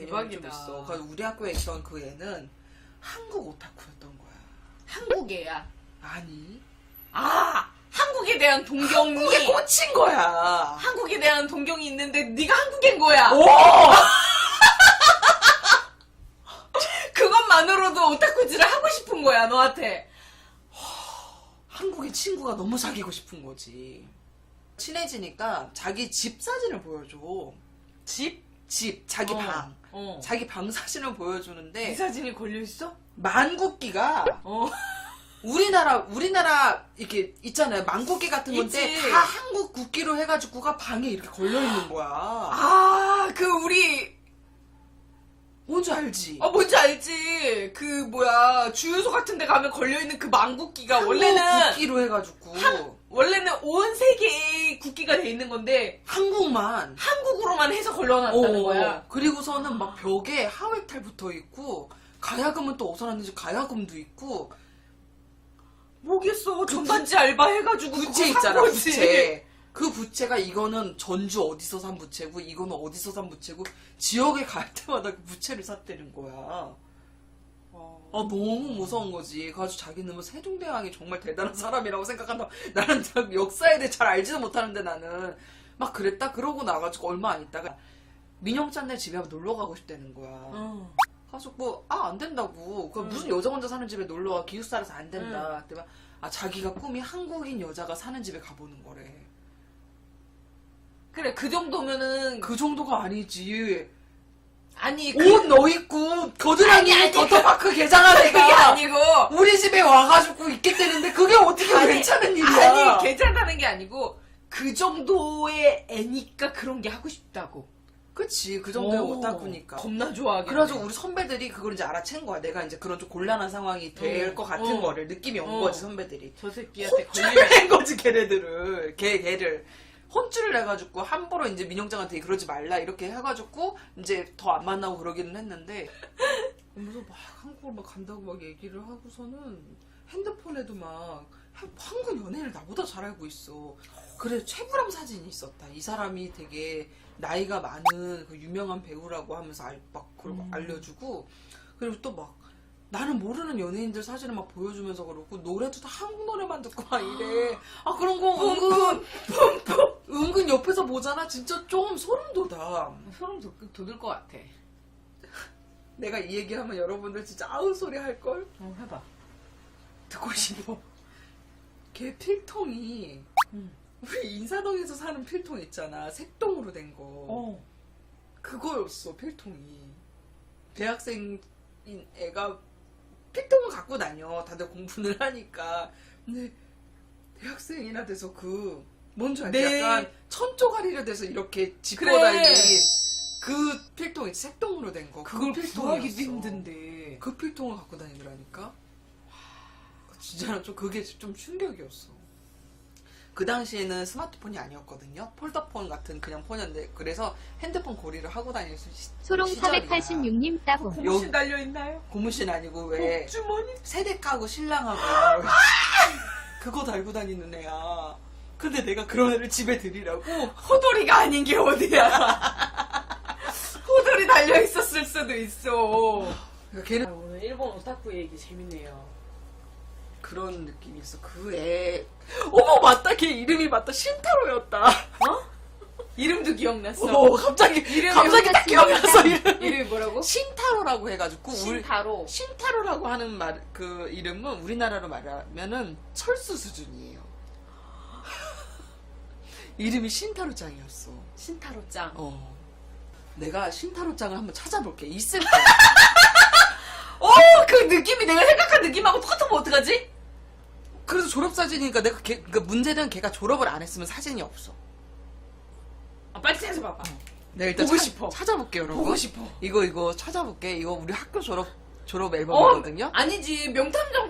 대박이다. 좀 있어. 그래서 우리 학교에 있던 그 애는 한국 오타쿠였던 거야. 한국애야. 아니. 아 한국에 대한 동경이 한국에 꽂힌 거야. 한국에 대한 동경이 있는데 네가 한국인 거야. 오! 그것만으로도 오타쿠질을 하고 싶은 거야 너한테. 한국의 친구가 너무 사귀고 싶은 거지. 친해지니까 자기 집 사진을 보여줘. 집? 집, 자기 어. 방. 어. 자기 방 사진을 이 보여주는데 사진이 걸려 있어? 만국기가 어. 우리나라 우리나라 이렇게 있잖아요 만국기 같은 건데 있지. 다 한국 국기로 해가지고가 방에 이렇게 걸려 있는 거야. 아 그 우리 뭔지 알지? 아 뭔지 알지? 그 뭐야 주유소 같은 데 가면 걸려 있는 그 망국기가 한국 원래는 국기로 해가지고 온 국기가 돼 있는 건데 한국만 한국으로만 해서 걸려놨다는 어, 거야. 그리고서는 막 벽에 하회탈 붙어 있고 가야금은 또 어디서 났는지 가야금도 있고 뭐겠어 전단지 알바 해가지고 부채 그거 산 있잖아 거지. 부채 그 부채가 이거는 전주 어디서 산 부채고 이거는 어디서 산 부채고 지역에 갈 때마다 그 부채를 샀다는 거야 어. 아 너무 무서운 거지 그래가지고 자기는 뭐 세종대왕이 정말 대단한 사람이라고 생각한다 나는 참 역사에 대해 잘 알지도 못하는데 나는 막 그랬다 그러고 나가지고 얼마 안 있다가 민영짠네 집에 한번 놀러 가고 싶다는 거야 어. 가서 뭐, 아, 안 된다고. 그 응. 무슨 여자 혼자 사는 집에 놀러가 기숙사라서 안 된다. 그랬더니 아, 자기가 꿈이 한국인 여자가 사는 집에 가보는 거래. 그래 그 정도면은 그 정도가 아니지. 아니 그, 옷 넣어 입고, 겨드랑이 아니, 아니, 더터마크 개장한 그게 애가 아니고 우리 집에 와가지고 있겠다는데 그게 어떻게 아니, 괜찮은 일이야. 아니 괜찮다는 게 아니고 그 정도의 애니까 그런 게 하고 싶다고. 그치, 그 정도의 오, 오타쿠니까. 겁나 좋아하게. 그래가지고 우리 선배들이 그걸 이제 알아챈 거야. 내가 이제 그런 좀 곤란한 상황이 될 어, 것 같은 어. 거를 느낌이 온 어. 거지, 선배들이. 저 새끼한테 낸 거지 걔네들을 걔 걔를 혼쭐을 내가지고 함부로 이제 민영장한테 그러지 말라 이렇게 해가지고 이제 더 안 만나고 그러기는 했는데 그래서 막 한국을 막 간다고 막 얘기를 하고서는 핸드폰에도 막 한- 한국 연예인을 나보다 잘 알고 있어. 그래 최불암 사진이 있었다. 이 사람이 되게 나이가 많은 그 유명한 배우라고 하면서 알, 막 그걸 막 음. 알려주고 그리고 또 막 나는 모르는 연예인들 사진을 막 보여주면서 그러고 노래도 다 한국 노래만 듣고 막 이래. 아 그런 거 은근 옆에서 보잖아. 진짜 좀 소름 돋아. 소름 돋, 돋을 것 같아. 내가 이 얘기하면 여러분들 진짜 아우 소리 할 걸. 어 해봐. 듣고 싶어. 걔 필통이 응. 우리 인사동에서 사는 필통 있잖아. 색동으로 된 거. 어. 그거였어 필통이. 대학생인 애가 필통을 갖고 다녀. 다들 공부를 하니까. 근데 대학생이나 돼서 그 뭔지 알지? 네. 약간 천조가리로 돼서 이렇게 짚어 그래. 달린 그 필통이 색동으로 된 거. 그걸 그 구하기도 필통이었어. 힘든데. 그 필통을 갖고 다니더라니까. 진짜 좀 그게 좀 충격이었어. 그 당시에는 스마트폰이 아니었거든요. 폴더폰 같은 그냥 폰이었는데 그래서 핸드폰 고리를 하고 다닐 수 시- 소롱 시절이야. 486님 따봉. 고무신 달려 있나요? 고무신 아니고 왜 주머니. 세대가고 신랑하고 그거 달고 다니는 애야. 근데 내가 그런 애를 집에 들이라고 호돌이가 아닌 게 어디야? 호돌이 달려 있었을 수도 있어. 그러니까 걔는 아, 오늘 일본 오타쿠 얘기 재밌네요. 그런 느낌이 있어. 그 애. 어머 맞다. 걔 이름이 맞다. 신타로였다. 이름도 기억났어. 어 갑자기 이름이 갑자기 딱 기억났어 이름. 이름이 뭐라고? 신타로라고 해가지고 우리 신타로. 신타로라고 하는 말 그 이름은 우리나라로 말하면은 철수 수준이에요. 이름이 신타로짱이었어. 신타로짱. 어. 내가 신타로짱을 한번 찾아볼게. 있을 거야. 어, 그 느낌이 내가 생각한 느낌하고 똑같으면 어떡하지? 그래서 졸업사진이니까 내가 걔, 그러니까 문제는 걔가 졸업을 안 했으면 사진이 없어. 아, 빨리 찾아봐봐. 내가 일단 보고 찾- 싶어. 찾아볼게 여러분. 보고 싶어. 이거 이거 찾아볼게. 이거 우리 학교 졸업 졸업 어, 앨범이거든요. 아니지. 명탐정